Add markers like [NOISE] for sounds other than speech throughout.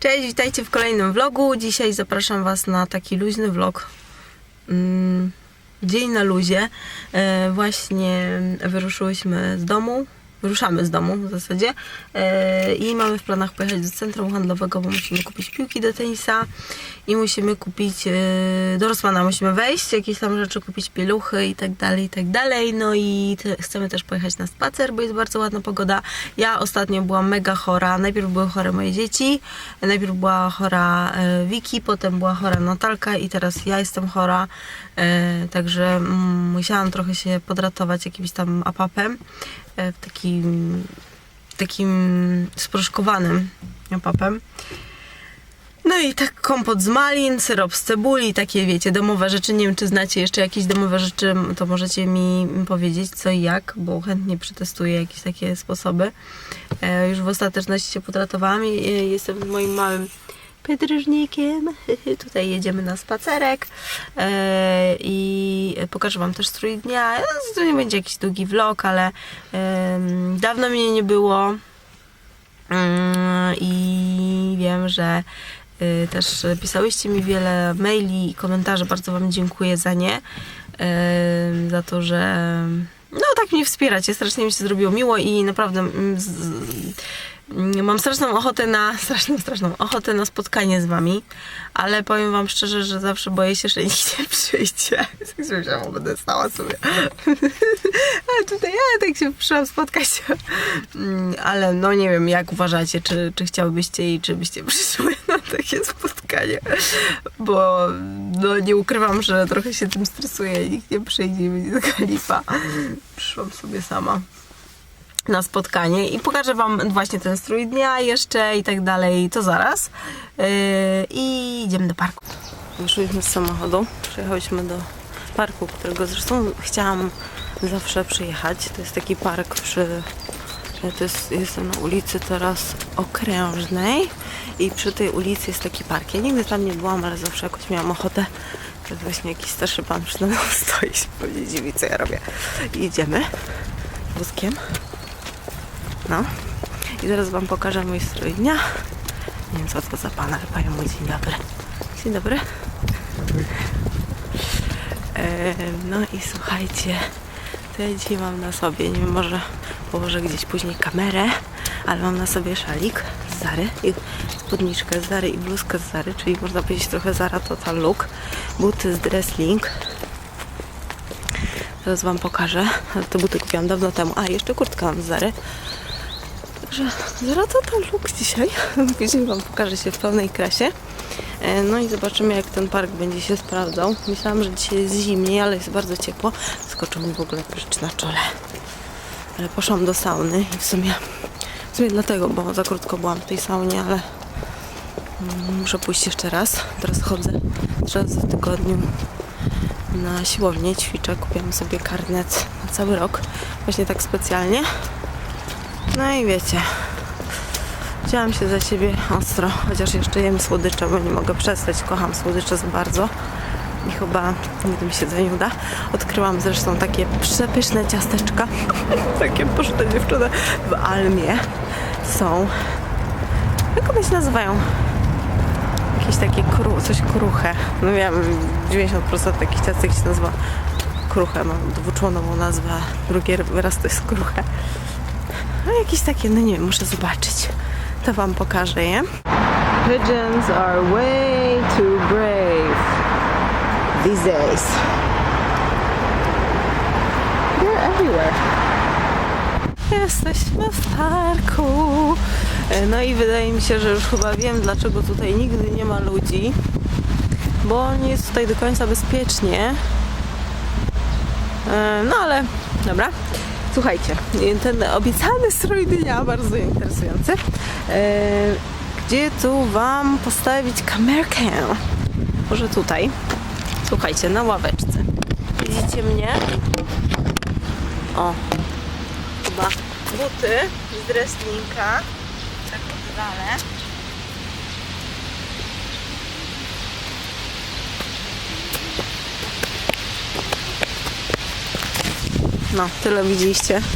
Cześć, witajcie w kolejnym vlogu. Dzisiaj zapraszam Was na taki luźny vlog. Mm, Dzień na luzie. E, Właśnie wyruszyłyśmy z domu. Wyruszamy z domu w zasadzie E, i mamy w planach pojechać do centrum handlowego, bo musimy kupić piłki do tenisa i musimy kupić e, do Rosmana musimy wejść, jakieś tam rzeczy kupić, pieluchy i tak dalej, i tak dalej. No i chcemy też pojechać na spacer, bo jest bardzo ładna pogoda. Ja ostatnio byłam mega chora. Najpierw były chore moje dzieci, najpierw była chora e, Wiki, potem była chora Natalka i teraz ja jestem chora. Także mm, musiałam trochę się podratować jakimś tam apapem takim, takim sproszkowanym apapem. No i tak kompot z malin, syrop z cebuli, takie wiecie, domowe rzeczy. Nie wiem, czy znacie jeszcze jakieś domowe rzeczy, to możecie mi powiedzieć co i jak, bo chętnie przetestuję jakieś takie sposoby. E, już w ostateczności się potratowałam i e, jestem moim małym podróżnikiem. [LAUGHS] Tutaj jedziemy na spacerek e, i pokażę Wam też strój dnia. To nie będzie jakiś długi vlog, ale dawno mnie nie było. Mm, I wiem, że y, też pisałyście mi wiele maili i komentarzy. Bardzo Wam dziękuję za nie. Za to, że no tak mnie wspieracie. Strasznie mi się zrobiło miło i naprawdę mm, mam straszną ochotę na [LAUGHS] straszną, straszną ochotę na spotkanie z Wami, ale powiem Wam szczerze, że zawsze boję się, że [LAUGHS] nikt nie przyjdzie. Tak myślałam, będę stała sobie. [LAUGHS] ale tutaj ja tak się przyszłam spotkać. Mm, ale no nie wiem, jak uważacie, czy, czy chciałybyście i czy byście przyszły na takie spotkanie, bo no nie ukrywam, że trochę się tym stresuję, nikt nie przyjdzie będzie taka lipa. Przyszłam sobie sama na spotkanie i pokażę Wam właśnie ten strój dnia jeszcze i tak dalej, to zaraz. Yy, I idziemy do parku. Wyszłyśmy z samochodu, przyjechałyśmy do parku, którego zresztą chciałam zawsze przyjechać. To jest taki park przy... To jest, jestem na ulicy teraz Okrężnej i przy tej ulicy jest taki park. Ja nigdy tam nie byłam, ale zawsze jakoś miałam ochotę. To jest właśnie jakiś starszy pan przede mną [LAUGHS] stoi, się pewnie dziwi, co ja robię. I idziemy wózkiem. No. I zaraz Wam pokażę mój strój dnia. Nie wiem co to za pan, ale panią mój dzień dobry. Dzień dobry. E, no i słuchajcie, to ja dzisiaj mam na sobie, nie wiem, może położę gdzieś później kamerę, ale mam na sobie szalik z Zary i spódniczkę z Zary i bluzkę z Zary, czyli można powiedzieć trochę Zara Total Look, buty z Dressling. Zaraz Wam pokażę. Te buty kupiłam dawno temu. A, jeszcze kurtka mam z Zary. Także Zara Total Look dzisiaj. [LAUGHS] Później Wam pokażę się w pełnej krasie. E, No i zobaczymy, jak ten park będzie się sprawdzał. Myślałam, że dzisiaj jest zimniej, ale jest bardzo ciepło. Skoczył mi w ogóle pryszcz na czole. Ale poszłam do sauny i w sumie, w sumie dlatego, bo za krótko byłam w tej saunie, ale mm, muszę pójść jeszcze raz. Teraz chodzę trzy razy w tygodniu na siłownię, ćwiczę. Kupiłam sobie karnet na cały rok. Właśnie tak specjalnie. No i wiecie, Wzięłam się za siebie ostro, chociaż jeszcze jem słodycze, bo nie mogę przestać. Kocham słodycze za bardzo i chyba nigdy mi się to nie uda. Odkryłam zresztą takie przepyszne ciasteczka, [LAUGHS] takie poszute dziewczyny w Almie. Są, jak one się nazywają? Jakieś takie kru, coś kruche. No wiem, 90% takich ciastek się nazywa kruche. Mam dwuczłonową nazwę, drugi raz to jest kruche. No jakieś takie, no nie wiem, muszę zobaczyć. To wam pokażę je. Pigeons are way too brave these days. They're everywhere. Jesteśmy w parku. E, No i wydaje mi się, że już chyba wiem, dlaczego tutaj nigdy nie ma ludzi. Bo nie jest tutaj do końca bezpiecznie. E, No ale dobra. Słuchajcie, ten obiecany strój dnia, bardzo interesujący. E, Gdzie tu Wam postawić kamerkę? Może tutaj. Słuchajcie, na ławeczce. Widzicie mnie? O, chyba buty z dreslinka. Tak oddalę. No, tyle widzieliście. [LAUGHS]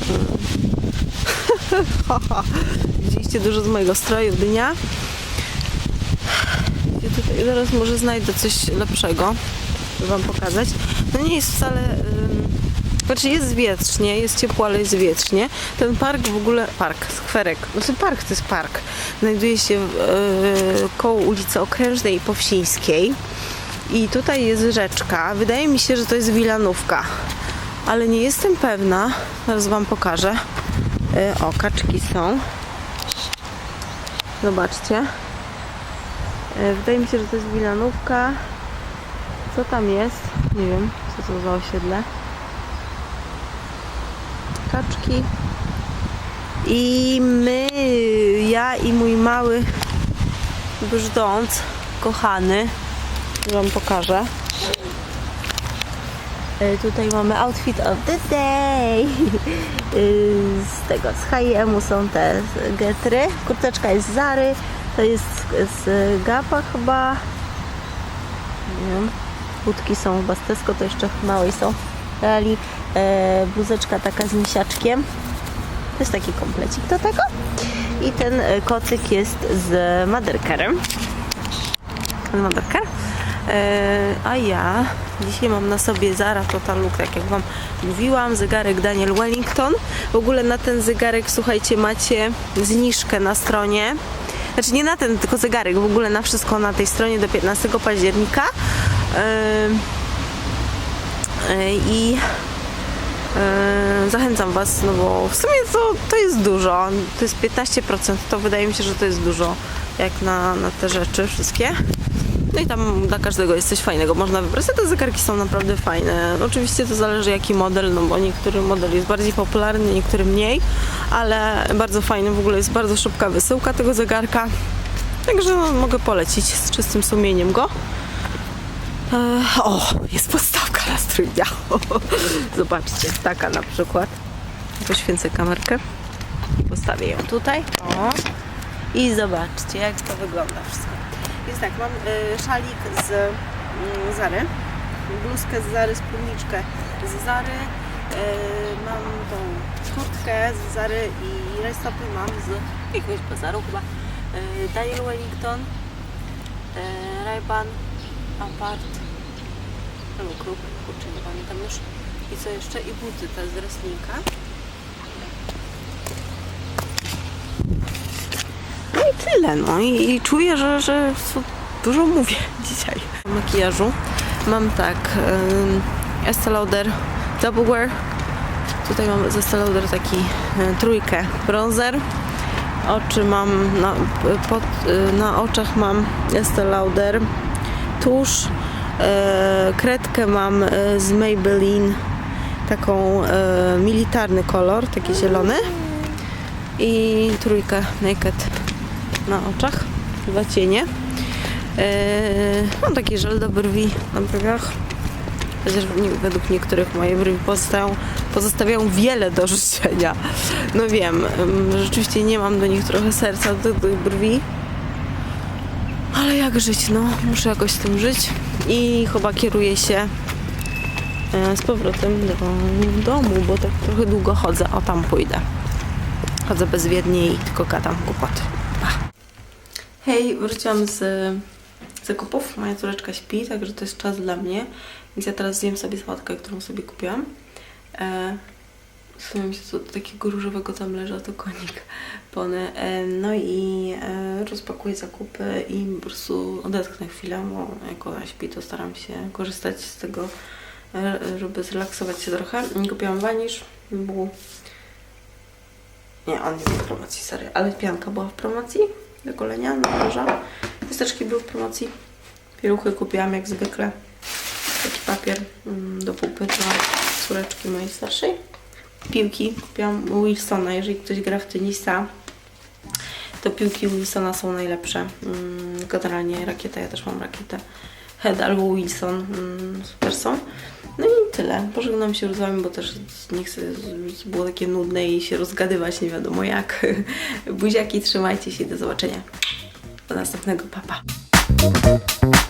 Widzieliście dużo z mojego stroju dnia. zaraz może znajdę coś lepszego, żeby wam pokazać. No nie jest wcale... ym, Znaczy jest wietrznie, jest ciepło, ale jest wietrznie. Ten park w ogóle, park, skwerek, znaczy park to jest park. Znajduje się yy, koło ulicy Okrężnej i Powsińskiej. I tutaj jest rzeczka. Wydaje mi się, że to jest Wilanówka. Ale nie jestem pewna. Zaraz wam pokażę. Yy, o, kaczki są. Zobaczcie. Yy, wydaje mi się, że to jest Wilanówka. Co tam jest? Nie wiem, co to za osiedle kaczki. I my, ja i mój mały brzdąc, kochany, wam pokażę. E, Tutaj mamy outfit of the day. [LAUGHS] Y, Z tego, z H&M są te getry. Kurteczka jest z Zary. To jest z, Gapa chyba. Nie wiem. Budki są chyba z Tesco, to jeszcze małej są. Reali. E, bluzeczka taka z misiaczkiem. To jest taki komplecik do tego. I ten e, kocyk jest z maderkerem. Maderker. E, a ja dzisiaj mam na sobie Zara Total Look, tak jak Wam mówiłam, zegarek Daniel Wellington. W ogóle na ten zegarek, słuchajcie, macie zniżkę na stronie. Znaczy nie na ten, tylko zegarek, w ogóle na wszystko na tej stronie do 15 października. E, e, I zachęcam Was, no bo w sumie to, to jest dużo. To jest 15%, to wydaje mi się, że to jest dużo jak na, na te rzeczy wszystkie. No i tam dla każdego jest coś fajnego, można wybrać. Te zegarki są naprawdę fajne. Oczywiście to zależy jaki model, no bo niektóry model jest bardziej popularny, niektóry mniej, ale bardzo fajny. W ogóle jest bardzo szybka wysyłka tego zegarka. Także no, mogę polecić z czystym sumieniem go. E, o, jest podstawka na strój dnia. [LAUGHS] Zobaczcie, taka na przykład. Poświęcę kamerkę postawię ją tutaj. O. I zobaczcie, jak to wygląda wszystko. Jest tak, mam y, szalik z y, Zary, bluzkę z Zary, spódniczkę z Zary, y, mam tą kurtkę z Zary i rajstopy mam z jakiegoś bazaru chyba. Y, Daniel Wellington, Ray-Ban, Apart, albo Kruk, kurczę, nie pamiętam już. I co jeszcze? I buty te z wrestlinga. No i tyle, no i, i czuję, że, że dużo mówię [LAUGHS] dzisiaj. Makijażu mam tak um, Estee Lauder Double Wear. Tutaj mam z Estee Lauder taki e, trójkę bronzer. Oczy mam, na, pod, e, na oczach mam Estee Lauder tusz. E, kredkę mam e, z Maybelline taką e, militarny kolor, taki zielony i trójkę Naked na oczach, dwa cienie. Eee, mam taki żel do brwi na brwiach. Chociaż według niektórych moje brwi pozostają, pozostawiają wiele do życzenia. No wiem, em, rzeczywiście nie mam do nich trochę serca, do tych brwi. Ale jak żyć, no? Muszę jakoś z tym żyć. I chyba kieruję się e, z powrotem do domu, bo tak trochę długo chodzę. O, tam pójdę. Chodzę bezwiednie i tylko gadam głupoty. Hej, wróciłam z zakupów. Moja córeczka śpi, także to jest czas dla mnie. Więc ja teraz zjem sobie sałatkę, którą sobie kupiłam. E, w sumie mi się tu do takiego różowego tam leży, a to konik pony. E, no i e, rozpakuję zakupy i po prostu odetchnę chwilę, bo jak ona śpi, to staram się korzystać z tego, e, żeby zrelaksować się trochę. Kupiłam wanisz, był nie, on nie był w promocji, sorry, ale pianka była w promocji do golenia na morza. Chusteczki były w promocji. Pieluchy kupiłam jak zwykle. Taki papier mm, do pupy dla córeczki mojej starszej. Piłki kupiłam Wilsona, jeżeli ktoś gra w tenisa. To piłki Wilsona są najlepsze. Mm, Generalnie rakieta, ja też mam rakietę. Head albo Wilson, mm, super są. No i tyle. Pożegnam się z Wami, bo też nie chcę, żeby było takie nudne i się rozgadywać nie wiadomo jak. [LAUGHS] Buziaki, trzymajcie się i do zobaczenia. Do następnego, papa. Pa.